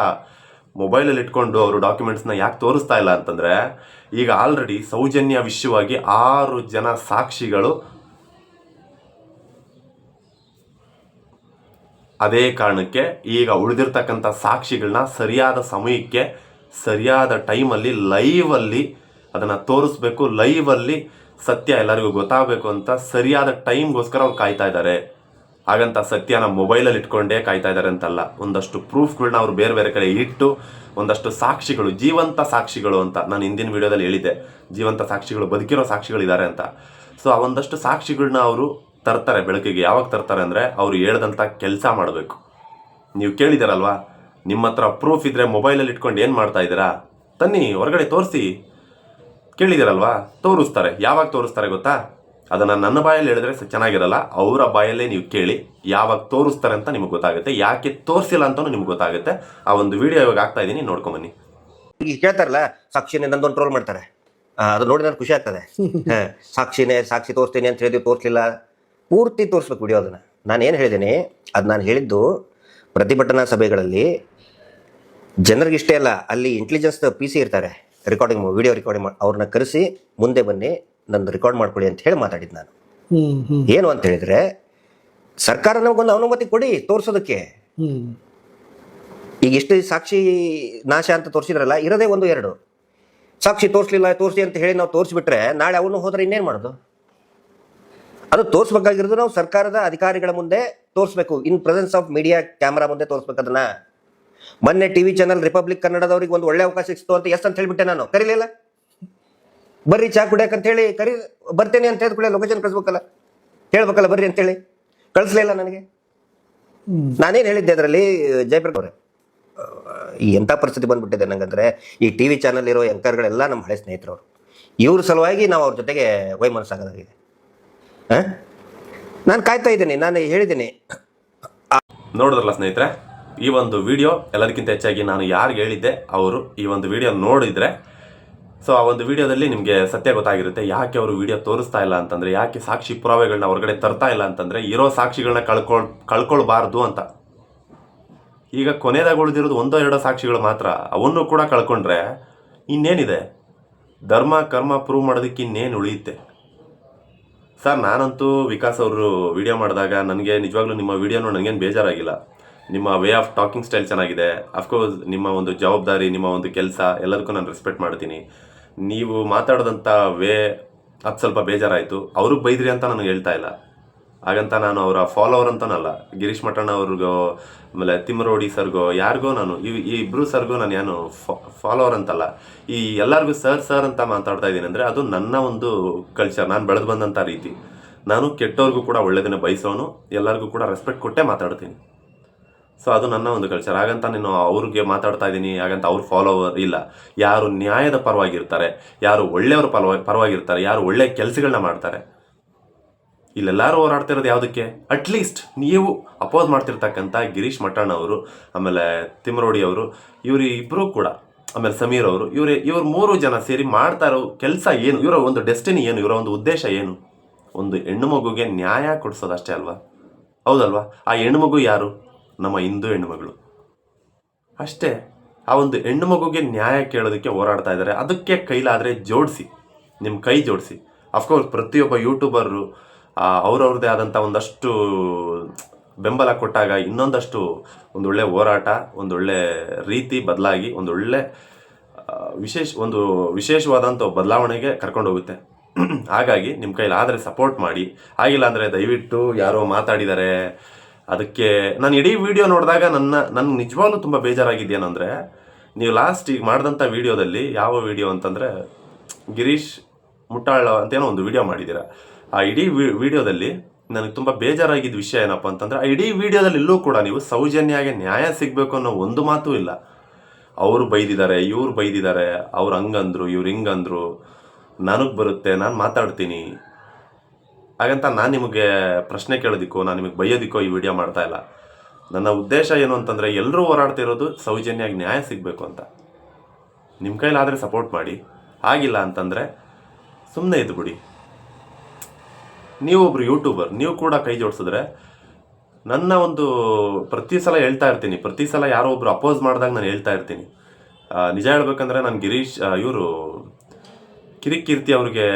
ಮೊಬೈಲಲ್ಲಿ ಇಟ್ಕೊಂಡು ಅವರು ಡಾಕ್ಯುಮೆಂಟ್ಸ್ನ ಯಾಕೆ ತೋರಿಸ್ತಾ ಇಲ್ಲ ಅಂತಂದರೆ, ಈಗ ಆಲ್ರೆಡಿ ಸೌಜನ್ಯ ವಿಷಯವಾಗಿ ಆರು ಜನ ಸಾಕ್ಷಿಗಳು ಅದೇ ಕಾರಣಕ್ಕೆ ಈಗ ಉಳಿದಿರ್ತಕ್ಕಂಥ ಸಾಕ್ಷಿಗಳನ್ನ ಸರಿಯಾದ ಸಮಯಕ್ಕೆ ಸರಿಯಾದ ಟೈಮಲ್ಲಿ, ಲೈವಲ್ಲಿ ಅದನ್ನು ತೋರಿಸ್ಬೇಕು, ಲೈವಲ್ಲಿ ಸತ್ಯ ಎಲ್ಲರಿಗೂ ಗೊತ್ತಾಗಬೇಕು ಅಂತ ಸರಿಯಾದ ಟೈಮ್ಗೋಸ್ಕರ ಅವ್ರು ಕಾಯ್ತಾ ಇದ್ದಾರೆ. ಹಾಗಂತ ಸತ್ಯನ ಮೊಬೈಲಲ್ಲಿ ಇಟ್ಕೊಂಡೇ ಕಾಯ್ತಾ ಇದ್ದಾರೆ ಅಂತಲ್ಲ. ಒಂದಷ್ಟು ಪ್ರೂಫ್ಗಳನ್ನ ಅವ್ರು ಬೇರೆ ಬೇರೆ ಕಡೆ ಇಟ್ಟು, ಒಂದಷ್ಟು ಸಾಕ್ಷಿಗಳು, ಜೀವಂತ ಸಾಕ್ಷಿಗಳು ಅಂತ ನಾನು ಹಿಂದಿನ ವಿಡಿಯೋದಲ್ಲಿ ಹೇಳಿದ್ದೆ. ಜೀವಂತ ಸಾಕ್ಷಿಗಳು, ಬದುಕಿರೋ ಸಾಕ್ಷಿಗಳಿದ್ದಾರೆ ಅಂತ. ಸೊ ಆ ಒಂದಷ್ಟು ಸಾಕ್ಷಿಗಳನ್ನ ಅವರು ತರ್ತಾರೆ ಬೆಳಕಿಗೆ. ಯಾವಾಗ ತರ್ತಾರೆ ಅಂದರೆ ಅವರು ಹೇಳ್ದಂಥ ಕೆಲಸ ಮಾಡಬೇಕು. ನೀವು ಕೇಳಿದಾರಲ್ವಾ ನಿಮ್ಮ ಹತ್ರ ಪ್ರೂಫ್ ಇದ್ದರೆ ಮೊಬೈಲಲ್ಲಿ ಇಟ್ಕೊಂಡು ಏನು ಮಾಡ್ತಾ ಇದ್ದೀರಾ? ತನ್ನಿ ಹೊರಗಡೆ ತೋರಿಸಿ. ಕೇಳಿದಿರಲ್ವಾ? ತೋರಿಸ್ತಾರೆ. ಯಾವಾಗ ತೋರಿಸ್ತಾರೆ ಗೊತ್ತಾ? ಅದನ್ನು ನನ್ನ ಬಾಯಲ್ಲಿ ಹೇಳಿದ್ರೆ ಚೆನ್ನಾಗಿರಲ್ಲ. ಅವರ ಬಾಯಲ್ಲೇ ನೀವು ಕೇಳಿ. ಯಾವಾಗ ತೋರಿಸ್ತಾರೆ ಅಂತ ನಿಮಗೆ ಗೊತ್ತಾಗುತ್ತೆ. ಯಾಕೆ ತೋರಿಸಿಲ್ಲ ಅಂತಲೂ ನಿಮ್ಗೆ ಗೊತ್ತಾಗುತ್ತೆ. ಆ ಒಂದು ವಿಡಿಯೋ ಇವಾಗ ಆಗ್ತಾ ಇದ್ದೀನಿ. ನೋಡ್ಕೊಂಬನ್ನಿ ಈಗ ಕೇಳ್ತಾರಲ್ಲ ಸಾಕ್ಷಿನೇ ನಂದೊಂದು ಟ್ರೋಲ್ ಮಾಡ್ತಾರೆ. ಅದು ನೋಡಿ ನನಗೆ ಖುಷಿ ಆಗ್ತದೆ. ಸಾಕ್ಷಿನೇ ಸಾಕ್ಷಿ ತೋರಿಸ್ತೀನಿ ಅಂತ ಹೇಳಿದ್ವಿ ತೋರಿಸಲಿಲ್ಲ. ಪೂರ್ತಿ ತೋರಿಸ್ಬೇಕು ವಿಡಿಯೋ ಅದನ್ನು. ನಾನು ಏನು ಹೇಳಿದ್ದೀನಿ ಅದು ನಾನು ಹೇಳಿದ್ದು ಪ್ರತಿಭಟನಾ ಸಭೆಗಳಲ್ಲಿ ಜನರಿಗೆ ಇಷ್ಟೇ ಅಲ್ಲ ಅಲ್ಲಿ ಇಂಟೆಲಿಜೆನ್ಸ್ ಪಿ ಸಿ ಇರ್ತಾರೆ. ರೆಕಾರ್ಡಿಂಗ್ ವಿಡಿಯೋ ರೆಕಾರ್ಡಿಂಗ್ ಮಾಡಿ ಅವ್ರನ್ನ ಕರೆಸಿ ಮುಂದೆ ಬನ್ನಿ ನನ್ನ ರೆಕಾರ್ಡ್ ಮಾಡ್ಕೊಳ್ಳಿ ಅಂತ ಹೇಳಿ ಮಾತಾಡಿದ್ ನಾನು. ಏನು ಅಂತ ಹೇಳಿದ್ರೆ ಸರ್ಕಾರ ನಮಗೊಂದು ಅನುಮತಿ ಕೊಡಿ ತೋರಿಸೋದಕ್ಕೆ. ಈಗ ಎಷ್ಟು ಸಾಕ್ಷಿ ನಾಶ ಅಂತ ತೋರಿಸಿದ್ರಲ್ಲ ಇರೋದೇ ಒಂದು ಎರಡು. ಸಾಕ್ಷಿ ತೋರಿಸಲಿಲ್ಲ ತೋರಿಸಿ ಅಂತ ಹೇಳಿ ನಾವು ತೋರಿಸ್ಬಿಟ್ರೆ ನಾಳೆ ಅವನು ಹೋದ್ರೆ ಇನ್ನೇನು ಮಾಡೋದು? ಅದು ತೋರಿಸ್ಬೇಕಾಗಿರೋದು ನಾವು ಸರ್ಕಾರದ ಅಧಿಕಾರಿಗಳ ಮುಂದೆ ತೋರಿಸ್ಬೇಕು. In presence of media camera ಮುಂದೆ ತೋರಿಸ್ಬೇಕು ಅದನ್ನ ಮೊನ್ನೆ ಟಿವಿ ಚಾನಲ್ ರಿಪಬ್ಲಿಕ್ ಕನ್ನಡದವ್ರಿಗೆ ಒಂದು ಒಳ್ಳೆ ಅವಕಾಶ ಸಿಕ್ತು ಅಂತ ಎಸ್ ಅಂತ ಹೇಳಿಬಿಟ್ಟೆ ನಾನು. ಕರೀಲಿಲ್ಲ? ಬರ್ರಿ, ಚಾ ಕುಡಿಯಕ್ಕೆ ಅಂತ ಹೇಳಿ ಕರಿ, ಬರ್ತೇನೆ ಅಂತ ಹೇಳಿದ ಲೊಕೇಶನ್ ಕಳಿಸ್ಬೇಕಲ್ಲ? ಹೇಳ್ಬೇಕಲ್ಲ ಬರ್ರಿ ಅಂತೇಳಿ. ಕಳಿಸ್ಲಿಲ್ಲ ನನಗೆ. ನಾನೇನು ಹೇಳಿದ್ದೆ ಅದರಲ್ಲಿ, ಜಯಪ್ರಕಾಶ್ ಅವರೇ ಎಂಥ ಪರಿಸ್ಥಿತಿ ಬಂದ್ಬಿಟ್ಟಿದೆ ನನಗಂದ್ರೆ ಈ ಟಿ ವಿ ಚಾನಲ್ ಇರೋ ಎಂಕರ್ಗಳೆಲ್ಲ ನಮ್ಮ ಹಳೆ ಸ್ನೇಹಿತರವರು. ಇವ್ರ ಸಲುವಾಗಿ ನಾವು ಅವ್ರ ಜೊತೆಗೆ ವೈಮನಸ್ಸಾಗೋದಾಗಿದೆ. ಹಾಂ? ನಾನು ಕಾಯ್ತಾ ಇದ್ದೀನಿ, ನಾನು ಹೇಳಿದ್ದೀನಿ. ನೋಡಿದ್ರಲ್ಲ ಸ್ನೇಹಿತರೆ ಈ ಒಂದು ವಿಡಿಯೋ ಎಲ್ಲದಕ್ಕಿಂತ ಹೆಚ್ಚಾಗಿ ನಾನು ಯಾರಿಗೆ ಹೇಳಿದ್ದೆ, ಅವರು ಈ ಒಂದು ವಿಡಿಯೋ ನೋಡಿದರೆ. ಸೊ ಆ ಒಂದು ವಿಡಿಯೋದಲ್ಲಿ ನಿಮಗೆ ಸತ್ಯ ಗೊತ್ತಾಗಿರುತ್ತೆ, ಯಾಕೆ ಅವರು ವಿಡಿಯೋ ತೋರಿಸ್ತಾ ಇಲ್ಲ ಅಂತಂದರೆ, ಯಾಕೆ ಸಾಕ್ಷಿ ಪುರಾವೆಗಳನ್ನ ಹೊರಗಡೆ ತರ್ತಾ ಇಲ್ಲ ಅಂತಂದರೆ, ಇರೋ ಸಾಕ್ಷಿಗಳನ್ನ ಕಳ್ಕೊಳ್, ಕಳ್ಕೊಳ್ಬಾರ್ದು ಅಂತ. ಈಗ ಕೊನೆಯದಾಗ ಉಳಿದಿರೋದು ಒಂದೋ ಎರಡೋ ಸಾಕ್ಷಿಗಳು ಮಾತ್ರ, ಅವನ್ನು ಕೂಡ ಕಳ್ಕೊಂಡ್ರೆ ಇನ್ನೇನಿದೆ? ಧರ್ಮ, ಕರ್ಮ ಪ್ರೂವ್ ಮಾಡೋದಕ್ಕೆ ಇನ್ನೇನು ಉಳಿಯುತ್ತೆ? ಸರ್, ನಾನಂತೂ ವಿಕಾಸ್ ಅವರು ವಿಡಿಯೋ ಮಾಡಿದಾಗ, ನನಗೆ ನಿಜವಾಗ್ಲೂ ನಿಮ್ಮ ವಿಡಿಯೋನು ನನಗೇನು ಬೇಜಾರಾಗಿಲ್ಲ. ನಿಮ್ಮ ವೇ ಆಫ್ ಟಾಕಿಂಗ್ ಸ್ಟೈಲ್ ಚೆನ್ನಾಗಿದೆ. ಅಫ್ಕೋರ್ಸ್ ನಿಮ್ಮ ಒಂದು ಜವಾಬ್ದಾರಿ, ನಿಮ್ಮ ಒಂದು ಕೆಲಸ ಎಲ್ಲದಕ್ಕೂ ನಾನು ರೆಸ್ಪೆಕ್ಟ್ ಮಾಡ್ತೀನಿ. ನೀವು ಮಾತಾಡೋದಂಥ ವೇ ಅದು ಸ್ವಲ್ಪ ಬೇಜಾರಾಯಿತು. ಅವ್ರಿಗೆ ಬೈದ್ರಿ ಅಂತ ನನಗೆ ಹೇಳ್ತಾ ಇಲ್ಲ. ಹಾಗಂತ ನಾನು ಅವರ ಫಾಲೋವರ್ ಅಂತನಲ್ಲ ಗಿರೀಶ್ ಮಠಣ್ಣ ಅವ್ರಿಗೋ, ಆಮೇಲೆ ತಿಮ್ಮರೋಡಿ ಸರ್ಗೋ, ಯಾರಿಗೋ ನಾನು, ಈ ಈ ಇಬ್ರು ಸರ್ಗೋ ನಾನು ಏನು ಫಾಲೋವರ್ ಅಂತಲ್ಲ. ಈ ಎಲ್ಲರಿಗೂ ಸರ್ ಸರ್ ಅಂತ ಮಾತಾಡ್ತಾ ಇದ್ದೀನಿ ಅಂದರೆ ಅದು ನನ್ನ ಒಂದು ಕಲ್ಚರ್ ನಾನು ಬೆಳೆದು ಬಂದಂಥ ರೀತಿ. ನಾನು ಕೆಟ್ಟವ್ರಿಗೂ ಕೂಡ ಒಳ್ಳೆಯದನ್ನ ಬಯಸೋನು. ಎಲ್ಲರಿಗೂ ಕೂಡ ರೆಸ್ಪೆಕ್ಟ್ ಕೊಟ್ಟೇ ಮಾತಾಡ್ತೀನಿ. ಸೊ ಅದು ನನ್ನ ಒಂದು ಕಲ್ಚರ್ ಹಾಗಂತ ನಾನು ಅವ್ರಿಗೆ ಮಾತಾಡ್ತಾ ಇದ್ದೀನಿ, ಹಾಗಂತ ಅವ್ರ ಫಾಲೋವರ್ ಇಲ್ಲ. ಯಾರು ನ್ಯಾಯದ ಪರವಾಗಿರ್ತಾರೆ, ಯಾರು ಒಳ್ಳೆಯವರ ಪರವಾಗಿ ಪರವಾಗಿರ್ತಾರೆ, ಯಾರು ಒಳ್ಳೆಯ ಕೆಲಸಗಳನ್ನ ಮಾಡ್ತಾರೆ. ಇಲ್ಲೆಲ್ಲರೂ ಹೋರಾಡ್ತಿರೋದು ಯಾವುದಕ್ಕೆ? ಅಟ್ಲೀಸ್ಟ್ ನೀವು ಅಪೋಸ್ ಮಾಡ್ತಿರ್ತಕ್ಕಂಥ ಗಿರೀಶ್ ಮಠಣ್ಣ ಅವರು, ಆಮೇಲೆ ತಿಮ್ಮರೋಡಿ ಅವರು, ಇವರು ಇಬ್ಬರು ಕೂಡ, ಆಮೇಲೆ ಸಮೀರ್ ಅವರು, ಇವರು, ಇವ್ರ ಮೂರು ಜನ ಸೇರಿ ಮಾಡ್ತಾ ಇರೋ ಕೆಲಸ ಏನು? ಇವರ ಒಂದು ಡೆಸ್ಟಿನಿ ಏನು? ಇವರ ಒಂದು ಉದ್ದೇಶ ಏನು? ಒಂದು ಹೆಣ್ಣು ಮಗುಗೆ ನ್ಯಾಯ ಕೊಡಿಸೋದು ಅಷ್ಟೇ ಅಲ್ವಾ? ಹೌದಲ್ವಾ? ಆ ಹೆಣ್ಣು ಮಗು ಯಾರು? ನಮ್ಮ ಹಿಂದೂ ಹೆಣ್ಣುಮಗಳು. ಅಷ್ಟೇ, ಆ ಒಂದು ಹೆಣ್ಣು ಮಗುಗೆ ನ್ಯಾಯ ಕೇಳೋದಕ್ಕೆ ಹೋರಾಡ್ತಾ ಇದ್ದಾರೆ. ಅದಕ್ಕೆ ಕೈಲಾದರೆ ಜೋಡಿಸಿ ನಿಮ್ಮ ಕೈ ಜೋಡಿಸಿ. ಅಫ್ಕೋರ್ಸ್ ಪ್ರತಿಯೊಬ್ಬ ಯೂಟ್ಯೂಬರು ಅವ್ರವ್ರದ್ದೇ ಆದಂಥ ಒಂದಷ್ಟು ಬೆಂಬಲ ಕೊಟ್ಟಾಗ ಇನ್ನೊಂದಷ್ಟು ಒಂದೊಳ್ಳೆ ಹೋರಾಟ ಒಂದೊಳ್ಳೆ ರೀತಿ ಬದಲಾಗಿ ಒಂದೊಳ್ಳೆ ವಿಶೇಷ, ಒಂದು ವಿಶೇಷವಾದಂಥ ಬದಲಾವಣೆಗೆ ಕರ್ಕೊಂಡು ಹೋಗುತ್ತೆ. ಹಾಗಾಗಿ ನಿಮ್ಮ ಕೈಲಾದರೆ ಸಪೋರ್ಟ್ ಮಾಡಿ. ಆಗಿಲ್ಲ ಅಂದರೆ ದಯವಿಟ್ಟು ಯಾರೋ ಮಾತಾಡಿದ್ದಾರೆ ಅದಕ್ಕೆ ನಾನು ಇಡೀ ವಿಡಿಯೋ ನೋಡಿದಾಗ ನನ್ನ ನನ್ನ ನಿಜವಾಗ್ಲೂ ತುಂಬ ಬೇಜಾರಾಗಿದ್ದೇನೆಂದರೆ ನೀವು ಲಾಸ್ಟ್ ಈಗ ಮಾಡಿದಂಥ ವಿಡಿಯೋದಲ್ಲಿ ಯಾವ ವಿಡಿಯೋ ಅಂತಂದರೆ, ಗಿರೀಶ್ ಮುಟ್ಟಾಳ ಅಂತೇನೋ ಒಂದು ವಿಡಿಯೋ ಮಾಡಿದ್ದೀರ ಆ ಇಡೀ ವಿಡಿಯೋದಲ್ಲಿ ನನಗೆ ತುಂಬ ಬೇಜಾರಾಗಿದ್ದ ವಿಷಯ ಏನಪ್ಪ ಅಂತಂದರೆ, ಆ ಇಡೀ ವಿಡಿಯೋದಲ್ಲಿ ಇಲ್ಲೂ ಕೂಡ ನೀವು ಸೌಜನ್ಯಾಗೆ ನ್ಯಾಯ ಸಿಗಬೇಕು ಅನ್ನೋ ಒಂದು ಮಾತೂ ಇಲ್ಲ. ಅವರು ಬೈದಿದ್ದಾರೆ, ಇವ್ರು ಬೈದಿದ್ದಾರೆ, ಅವ್ರು ಹಂಗಂದ್ರು, ಇವ್ರು ಹಿಂಗಂದ್ರು, ನನಗೆ ಬರುತ್ತೆ, ನಾನು ಮಾತಾಡ್ತೀನಿ ಹಾಗಂತ ನಾನು ನಿಮಗೆ ಪ್ರಶ್ನೆ ಕೇಳೋದಿಕ್ಕೋ, ನಾನು ನಿಮಗೆ ಬೈಯೋದಿಕ್ಕೋ ಈ ವಿಡಿಯೋ ಮಾಡ್ತಾ ಇಲ್ಲ. ನನ್ನ ಉದ್ದೇಶ ಏನು ಅಂತಂದರೆ ಎಲ್ಲರೂ ಹೋರಾಡ್ತಿರೋದು ಸೌಜನ್ಯಾಗಿ ನ್ಯಾಯ ಸಿಗಬೇಕು ಅಂತ. ನಿಮ್ಮ ಕೈಲಾದರೆ ಸಪೋರ್ಟ್ ಮಾಡಿ. ಆಗಿಲ್ಲ ಅಂತಂದರೆ ಸುಮ್ಮನೆ ಇದ್ದು ಬಿಡಿ. ನೀವೊಬ್ರು ಯೂಟ್ಯೂಬರ್ ನೀವು ಕೂಡ ಕೈ ಜೋಡಿಸಿದ್ರೆ, ನನ್ನ ಒಂದು ಪ್ರತಿ ಸಲ ಹೇಳ್ತಾ ಇರ್ತೀನಿ. ಪ್ರತಿ ಸಲ ಯಾರೋ ಒಬ್ರು ಅಪೋಸ್ ಮಾಡಿದಾಗ ನಾನು ಹೇಳ್ತಾ ಇರ್ತೀನಿ. ನಿಜ ಹೇಳ್ಬೇಕಂದ್ರೆ ನಾನು ಗಿರೀಶ್ ಇವರು ಕಿರಿಕೀರ್ತಿ ಅವ್ರಿಗೆ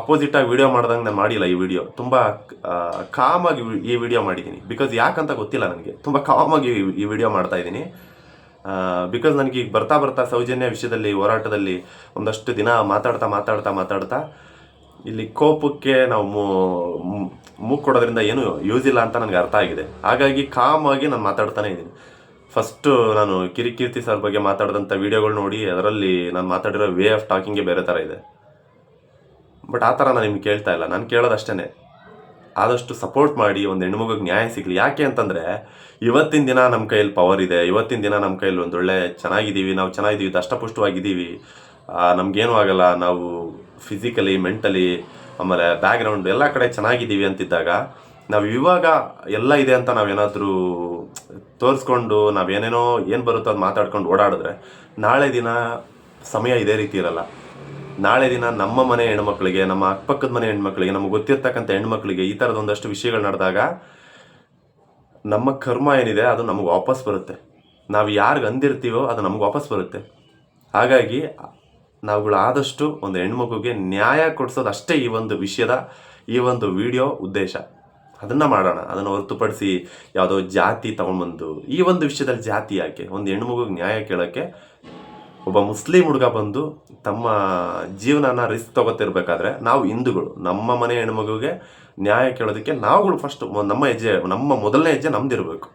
ಅಪೋಸಿಟಾಗಿ ವಿಡಿಯೋ ಮಾಡ್ದಂಗೆ ನಾನು ಮಾಡಿಲ್ಲ ಈ ವಿಡಿಯೋ ತುಂಬ ಕಾಮಾಗಿ ಈ ವಿಡಿಯೋ ಮಾಡಿದ್ದೀನಿ ಬಿಕಾಸ್ ಯಾಕಂತ ಗೊತ್ತಿಲ್ಲ ನನಗೆ. ತುಂಬ ಕಾಮಾಗಿ ಈ ವಿಡಿಯೋ ಮಾಡ್ತಾ ಇದ್ದೀನಿ ಬಿಕಾಸ್ ನನಗೆ ಈಗ ಬರ್ತಾ ಬರ್ತಾ ಸೌಜನ್ಯ ವಿಷಯದಲ್ಲಿ, ಹೋರಾಟದಲ್ಲಿ ಒಂದಷ್ಟು ದಿನ ಮಾತಾಡ್ತಾ ಮಾತಾಡ್ತಾ ಮಾತಾಡ್ತಾ ಇಲ್ಲಿ ಕೋಪಕ್ಕೆ ನಾವು ಮೂಗು ಕೊಡೋದ್ರಿಂದ ಏನು ಯೂಸ್ ಇಲ್ಲ ಅಂತ ನನಗೆ ಅರ್ಥ ಆಗಿದೆ. ಹಾಗಾಗಿ ಕಾಮಾಗಿ ನಾನು ಮಾತಾಡ್ತಾನೆ ಇದ್ದೀನಿ ಫಸ್ಟು ನಾನು ಕಿರಿಕೀರ್ತಿ ಸರ್ ಬಗ್ಗೆ ಮಾತಾಡಿದಂಥ ವಿಡಿಯೋಗಳು ನೋಡಿ, ಅದರಲ್ಲಿ ನಾನು ಮಾತಾಡಿರೋ ವೇ ಆಫ್ ಟಾಕಿಂಗೇ ಬೇರೆ ಥರ ಇದೆ. ಬಟ್ ಆ ಥರ ನಾನು ನಿಮ್ಗೆ ಕೇಳ್ತಾ ಇಲ್ಲ. ನಾನು ಕೇಳೋದು ಅಷ್ಟೇ ಆದಷ್ಟು ಸಪೋರ್ಟ್ ಮಾಡಿ, ಒಂದು ಹೆಣ್ಮಗಿಗೆ ನ್ಯಾಯ ಸಿಗಲಿ. ಯಾಕೆ ಅಂತಂದರೆ, ಇವತ್ತಿನ ದಿನ ನಮ್ಮ ಕೈಯಲ್ಲಿ ಪವರ್ ಇದೆ. ಇವತ್ತಿನ ದಿನ ನಮ್ಮ ಕೈಯಲ್ಲಿ ಒಂದೊಳ್ಳೆ ಚೆನ್ನಾಗಿದ್ದೀವಿ. ನಾವು ಚೆನ್ನಾಗಿದ್ದೀವಿ. ದಷ್ಟಪುಷ್ಟವಾಗಿದ್ದೀವಿ. ನಮ್ಗೇನು ಆಗಲ್ಲ. ನಾವು ಫಿಸಿಕಲಿ ಮೆಂಟಲಿ ಆಮೇಲೆ ಬ್ಯಾಕ್ಗ್ರೌಂಡ್ ಎಲ್ಲ ಕಡೆ ಚೆನ್ನಾಗಿದ್ದೀವಿ ಅಂತಿದ್ದಾಗ, ನಾವು ಇವಾಗ ಎಲ್ಲ ಇದೆ ಅಂತ ನಾವೇನಾದರೂ ತೋರಿಸ್ಕೊಂಡು ನಾವೇನೇನೋ ಏನು ಬರುತ್ತೋ ಅದು ಮಾತಾಡ್ಕೊಂಡು ಓಡಾಡಿದ್ರೆ, ನಾಳೆ ದಿನ ಸಮಯ ಇದೇ ರೀತಿ ಇರಲ್ಲ. ನಾಳೆ ದಿನ ನಮ್ಮ ಮನೆ ಹೆಣ್ಮಕ್ಳಿಗೆ, ನಮ್ಮ ಅಕ್ಕಪಕ್ಕದ ಮನೆ ಹೆಣ್ಮಕ್ಳಿಗೆ, ನಮಗೆ ಗೊತ್ತಿರ್ತಕ್ಕಂಥ ಹೆಣ್ಮಕ್ಳಿಗೆ ಈ ಥರದ ಒಂದಷ್ಟು ವಿಷಯಗಳು ನಡೆದಾಗ ನಮ್ಮ ಕರ್ಮ ಏನಿದೆ, ಅದು ನಮಗೆ ವಾಪಸ್ ಬರುತ್ತೆ. ನಾವು ಯಾರಿಗೆ ಅಂದಿರ್ತೀವೋ ಅದು ನಮ್ಗೆ ವಾಪಸ್ ಬರುತ್ತೆ. ಹಾಗಾಗಿ ನಾವುಗಳಾದಷ್ಟು ಒಂದು ಹೆಣ್ಮಗುಗೆ ನ್ಯಾಯ ಕೊಡಿಸೋದು ಅಷ್ಟೇ ಈ ಒಂದು ವಿಷಯದ, ಈ ಒಂದು ವಿಡಿಯೋ ಉದ್ದೇಶ. ಅದನ್ನು ಮಾಡೋಣ. ಅದನ್ನು ಹೊರತುಪಡಿಸಿ ಯಾವುದೋ ಜಾತಿ ತಗೊಂಡ್ಬಂದು, ಈ ಒಂದು ವಿಷಯದಲ್ಲಿ ಜಾತಿ ಯಾಕೆ? ಒಂದು ಹೆಣ್ಮಗುಗೆ ನ್ಯಾಯ ಕೇಳೋಕ್ಕೆ ಒಬ್ಬ ಮುಸ್ಲಿಂ ಹುಡುಗ ಬಂದು ತಮ್ಮ ಜೀವನನ ರಿಸ್ಕ್ ತಗೋತಿರ್ಬೇಕಾದ್ರೆ ನಾವು ಹಿಂದೂಗಳು, ನಮ್ಮ ಮನೆ ಹೆಣ್ಮಗುಗೆ ನ್ಯಾಯ ಕೇಳೋದಕ್ಕೆ ನಾವುಗಳು ಫಸ್ಟ್ ನಮ್ಮ ಹೆಜ್ಜೆ, ನಮ್ಮ ಮೊದಲನೇ ಹೆಜ್ಜೆ ನಮ್ದಿರಬೇಕು.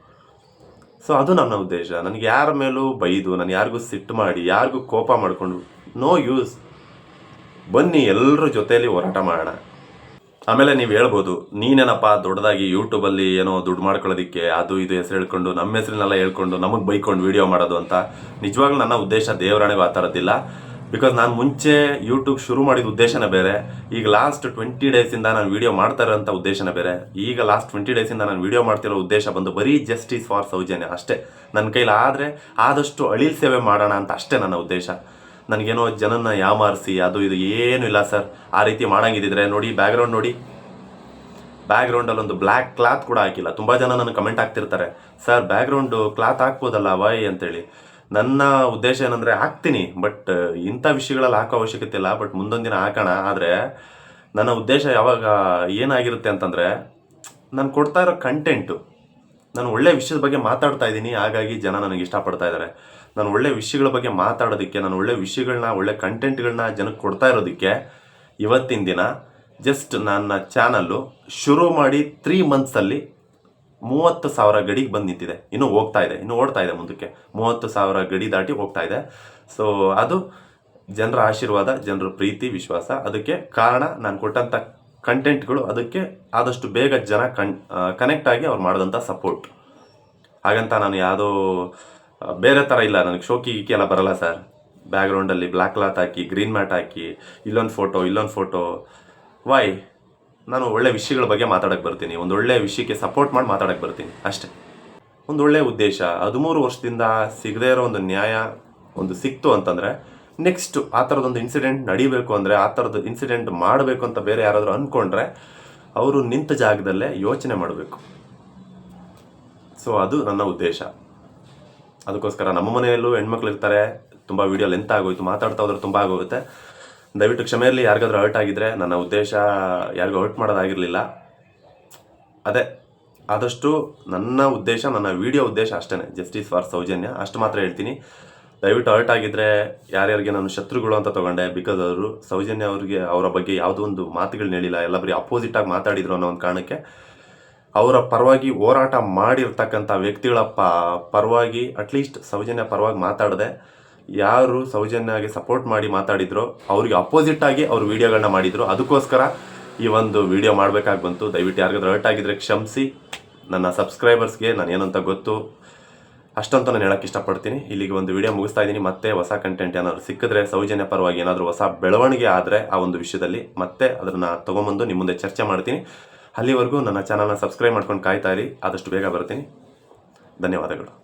ಸೊ ಅದು ನನ್ನ ಉದ್ದೇಶ. ನನಗೆ ಯಾರ ಮೇಲೂ ಬೈದು, ನಾನು ಯಾರಿಗೂ ಸಿಟ್ಟು ಮಾಡಿ, ಯಾರಿಗೂ ಕೋಪ ಮಾಡಿಕೊಂಡು ನೋ ಯೂಸ್ ಬನ್ನಿ ಎಲ್ಲರ ಜೊತೆಯಲ್ಲಿ ಹೋರಾಟ ಮಾಡೋಣ. ಆಮೇಲೆ ನೀವು ಹೇಳ್ಬೋದು ನೀನೇನಪ್ಪ ದೊಡ್ಡದಾಗಿ ಯೂಟ್ಯೂಬಲ್ಲಿ ಏನೋ ದುಡ್ಡು ಮಾಡ್ಕೊಳ್ಳೋದಕ್ಕೆ, ಅದು ಇದು ಹೆಸರು ಹೇಳ್ಕೊಂಡು ನಮ್ಮ ಹೆಸರನ್ನೆಲ್ಲ ಹೇಳ್ಕೊಂಡು ನಮಗೆ ಬೈಕೊಂಡು ವಿಡಿಯೋ ಮಾಡೋದು ಅಂತ, ನಿಜವಾಗ್ಲೂ ನನ್ನ ಉದ್ದೇಶ ದೇವರಾಣೆ ಥರದ್ದಿಲ್ಲ ಬಿಕಾಸ್ ನಾನು ಮುಂಚೆ ಯೂಟ್ಯೂಬ್ ಶುರು ಮಾಡಿದ ಉದ್ದೇಶನೇ ಬೇರೆ, ಈಗ ಲಾಸ್ಟ್ ಟ್ವೆಂಟಿ ಡೇಸಿಂದ ನಾನು ವೀಡಿಯೋ ಮಾಡ್ತಾ ಇರೋಂಥ ಉದ್ದೇಶನೇ ಬೇರೆ. ಈಗ ಲಾಸ್ಟ್ ಟ್ವೆಂಟಿ ಡೇಸಿಂದ ನಾನು ವಿಡಿಯೋ ಮಾಡ್ತಿರೋ ಉದ್ದೇಶ ಬಂದು ಬರೀ ಜಸ್ಟಿಸ್ ಫಾರ್ ಸೌಜನ್ಯ ಅಷ್ಟೇ. ನನ್ನ ಕೈಲಾದರೆ ಆದಷ್ಟು ಅಳಿಲ್ ಸೇವೆ ಮಾಡೋಣ ಅಂತ ಅಷ್ಟೇ ನನ್ನ ಉದ್ದೇಶ. ನನಗೇನೋ ಜನನ ಯಾಮಾರಿಸಿ, ಅದು ಇದು ಏನೂ ಇಲ್ಲ ಸರ್. ಆ ರೀತಿ ಮಾಡಂಗಿದ್ರೆ ನೋಡಿ ಬ್ಯಾಕ್ಗ್ರೌಂಡ್ ನೋಡಿ. ಬ್ಯಾಕ್ಗ್ರೌಂಡಲ್ಲಿ ಒಂದು ಬ್ಲ್ಯಾಕ್ ಕ್ಲಾತ್ ಕೂಡ ಹಾಕಿಲ್ಲ. ತುಂಬ ಜನ ನನಗೆ ಕಮೆಂಟ್ ಆಗ್ತಿರ್ತಾರೆ ಸರ್ ಬ್ಯಾಕ್ಗ್ರೌಂಡು ಕ್ಲಾತ್ ಹಾಕ್ಬೋದಲ್ಲ ವೈ ಅಂತೇಳಿ. ನನ್ನ ಉದ್ದೇಶ ಏನಂದರೆ ಹಾಕ್ತೀನಿ ಬಟ್ ಇಂಥ ವಿಷಯಗಳಲ್ಲಿ ಹಾಕೋ ಅವಶ್ಯಕತೆ ಇಲ್ಲ. ಬಟ್ ಮುಂದೊಂದು ದಿನ ಹಾಕೋಣ. ಆದರೆ, ನನ್ನ ಉದ್ದೇಶ ಯಾವಾಗ ಏನಾಗಿರುತ್ತೆ ಅಂತಂದರೆ, ನಾನು ಕೊಡ್ತಾ ಇರೋ ಕಂಟೆಂಟು ನಾನು ಒಳ್ಳೆ ವಿಷಯದ ಬಗ್ಗೆ ಮಾತಾಡ್ತಾ ಇದ್ದೀನಿ. ಹಾಗಾಗಿ ಜನ ನನಗೆ ಇಷ್ಟಪಡ್ತಾ ಇದ್ದಾರೆ. ನಾನು ಒಳ್ಳೆ ವಿಷಯಗಳ ಬಗ್ಗೆ ಮಾತಾಡೋದಕ್ಕೆ, ನಾನು ಒಳ್ಳೆ ವಿಷಯಗಳನ್ನ ಒಳ್ಳೆ ಕಂಟೆಂಟ್ಗಳನ್ನ ಜನಕ್ಕೆ ಕೊಡ್ತಾ ಇರೋದಕ್ಕೆ ಇವತ್ತಿನ ದಿನ ಜಸ್ಟ್ ನನ್ನ ಚಾನಲ್ಲು ಶುರು ಮಾಡಿ ತ್ರೀ ಮಂತ್ಸಲ್ಲಿ ಮೂವತ್ತು ಸಾವಿರ ಗಡಿಗೆ ಬಂದು ನಿಂತಿದೆ. ಇನ್ನೂ ಹೋಗ್ತಾ ಇದೆ, ಇನ್ನೂ ಓಡ್ತಾ ಇದೆ ಮುಂದಕ್ಕೆ. ಮೂವತ್ತು ಸಾವಿರ ಗಡಿ ದಾಟಿ ಹೋಗ್ತಾ ಇದೆ. ಸೊ ಅದು ಜನರ ಆಶೀರ್ವಾದ, ಜನರ ಪ್ರೀತಿ, ವಿಶ್ವಾಸ. ಅದಕ್ಕೆ ಕಾರಣ ನಾನು ಕೊಟ್ಟಂಥ ಕಂಟೆಂಟ್ಗಳು ಅದಕ್ಕೆ ಆದಷ್ಟು ಬೇಗ ಜನ ಕನ್ ಕನೆಕ್ಟ್ ಆಗಿ ಅವ್ರು ಮಾಡಿದಂಥ ಸಪೋರ್ಟ್ ಹಾಗಂತ ನಾನು ಯಾವುದೋ ಬೇರೆ ಥರ ಇಲ್ಲ. ನನಗೆ ಶೋಕಿ ಗೀಕಿ ಎಲ್ಲ ಬರಲ್ಲ ಸರ್. ಬ್ಯಾಕ್ಗ್ರೌಂಡಲ್ಲಿ ಬ್ಲ್ಯಾಕ್ ಕ್ಲಾತ್ ಹಾಕಿ ಗ್ರೀನ್ ಮ್ಯಾಟ್ ಹಾಕಿ, ಇಲ್ಲೊಂದು ಫೋಟೋ ಇಲ್ಲೊಂದು ಫೋಟೋ ವೈ ನಾನು ಒಳ್ಳೆ ವಿಷಯಗಳ ಬಗ್ಗೆ ಮಾತಾಡಕ್ಕೆ ಬರ್ತೀನಿ. ಒಂದು ಒಳ್ಳೆ ವಿಷಯಕ್ಕೆ ಸಪೋರ್ಟ್ ಮಾಡಿ ಮಾತಾಡಕ್ಕೆ ಬರ್ತೀನಿ. ಅಷ್ಟೇ. ಒಂದು ಒಳ್ಳೆ ಉದ್ದೇಶ. ಹದಿಮೂರು ವರ್ಷದಿಂದ ಸಿಗದೇ ಇರೋ ಒಂದು ನ್ಯಾಯ ಒಂದು ಸಿಕ್ತು ಅಂತಂದರೆ ನೆಕ್ಸ್ಟ್ ಆ ಥರದೊಂದು ಇನ್ಸಿಡೆಂಟ್ ನಡಿಬೇಕು ಅಂದರೆ, ಆ ಥರದ್ದು ಇನ್ಸಿಡೆಂಟ್ ಮಾಡಬೇಕು ಅಂತ ಬೇರೆ ಯಾರಾದರೂ ಅಂದ್ಕೊಂಡ್ರೆ ಅವರು ನಿಂತ ಜಾಗದಲ್ಲೇ ಯೋಚನೆ ಮಾಡಬೇಕು. ಸೊ ಅದು ನನ್ನ ಉದ್ದೇಶ. ಅದಕ್ಕೋಸ್ಕರ ನಮ್ಮ ಮನೆಯಲ್ಲೂ ಹೆಣ್ಮಕ್ಳು ಇರ್ತಾರೆ ತುಂಬ ವೀಡಿಯೋ ಲೆಂತ್ ಆಗೋಯ್ತು, ಮಾತಾಡ್ತಾ ಹೋದ್ರೆ ತುಂಬ ಆಗೋಗುತ್ತೆ. ದಯವಿಟ್ಟು ಕ್ಷಮೆಯಲ್ಲಿ ಯಾರಿಗಾದ್ರೂ ಹರ್ಟ್ ಆಗಿದ್ರೆ ನನ್ನ ಉದ್ದೇಶ ಯಾರಿಗೂ ಹರ್ಟ್ ಮಾಡೋದಾಗಿರಲಿಲ್ಲ. ಅದೇ, ಆದಷ್ಟು ನನ್ನ ಉದ್ದೇಶ, ನನ್ನ ವಿಡಿಯೋ ಉದ್ದೇಶ ಅಷ್ಟೇ ಜಸ್ಟಿಸ್ ಫಾರ್ ಸೌಜನ್ಯ. ಅಷ್ಟು ಮಾತ್ರ ಹೇಳ್ತೀನಿ. ದಯವಿಟ್ಟು ಹರ್ಟ್ ಆಗಿದ್ರೆ ಯಾರ್ಯಾರಿಗೆ ನಾನು ಶತ್ರುಗಳು ಅಂತ ತಗೊಂಡೆ ಬಿಕಾಸ್ ಅವರು ಸೌಜನ್ಯ ಅವರಿಗೆ, ಅವರ ಬಗ್ಗೆ ಯಾವುದೋ ಒಂದು ಮಾತುಗಳನ್ನ ಹೇಳಿಲ್ಲ. ಎಲ್ಲ ಬರೀ ಅಪೋಸಿಟ್ ಆಗಿ ಮಾತಾಡಿದ್ರು ಅನ್ನೋ ಒಂದು ಕಾರಣಕ್ಕೆ ಅವರ ಪರವಾಗಿ ಹೋರಾಟ ಮಾಡಿರ್ತಕ್ಕಂಥ ವ್ಯಕ್ತಿಗಳ ಪ, ಪರವಾಗಿ ಅಟ್ಲೀಸ್ಟ್ ಸೌಜನ್ಯ ಪರವಾಗಿ ಮಾತಾಡದೆ ಯಾರು ಸೌಜನ್ಯಗೆ ಸಪೋರ್ಟ್ ಮಾಡಿ ಮಾತಾಡಿದ್ರು ಅವ್ರಿಗೆ ಅಪೋಸಿಟ್ ಆಗಿ ಅವ್ರು ವಿಡಿಯೋಗಳನ್ನ ಮಾಡಿದ್ರು. ಅದಕ್ಕೋಸ್ಕರ ಈ ಒಂದು ವಿಡಿಯೋ ಮಾಡಬೇಕಾಗಿ ಬಂತು. ದಯವಿಟ್ಟು ಯಾರಿಗಾದ್ರೂ ಹರ್ಟ್ ಆಗಿದ್ರೆ ಕ್ಷಮಿಸಿ. ನನ್ನ ಸಬ್ಸ್ಕ್ರೈಬರ್ಸ್ಗೆ ನಾನು ಏನಂತ ಗೊತ್ತು, ಅಷ್ಟಂತ ನಾನು ಹೇಳಕ್ ಇಷ್ಟಪಡ್ತೀನಿ. ಇಲ್ಲಿಗೆ ಒಂದು ವಿಡಿಯೋ ಮುಗಿಸ್ತಾ ಇದ್ದೀನಿ. ಮತ್ತೆ ಹೊಸ ಕಂಟೆಂಟ್ ಏನಾದ್ರು ಸಿಕ್ಕಿದ್ರೆ, ಸೌಜನ್ಯ ಪರವಾಗಿ ಏನಾದರೂ ಹೊಸ ಬೆಳವಣಿಗೆ ಆದರೆ ಆ ಒಂದು ವಿಷಯದಲ್ಲಿ ಮತ್ತೆ ಅದನ್ನು ತೊಗೊಂಬಂದು ನಿಮ್ಮ ಮುಂದೆ ಚರ್ಚೆ ಮಾಡ್ತೀನಿ. ಅಲ್ಲಿವರೆಗೂ ನನ್ನ ಚಾನಲ್ನ ಸಬ್ಸ್ಕ್ರೈಬ್ ಮಾಡ್ಕೊಂಡು ಕಾಯ್ತಾ ಇರಿ. ಆದಷ್ಟು ಬೇಗ ಬರ್ತೀನಿ. ಧನ್ಯವಾದಗಳು.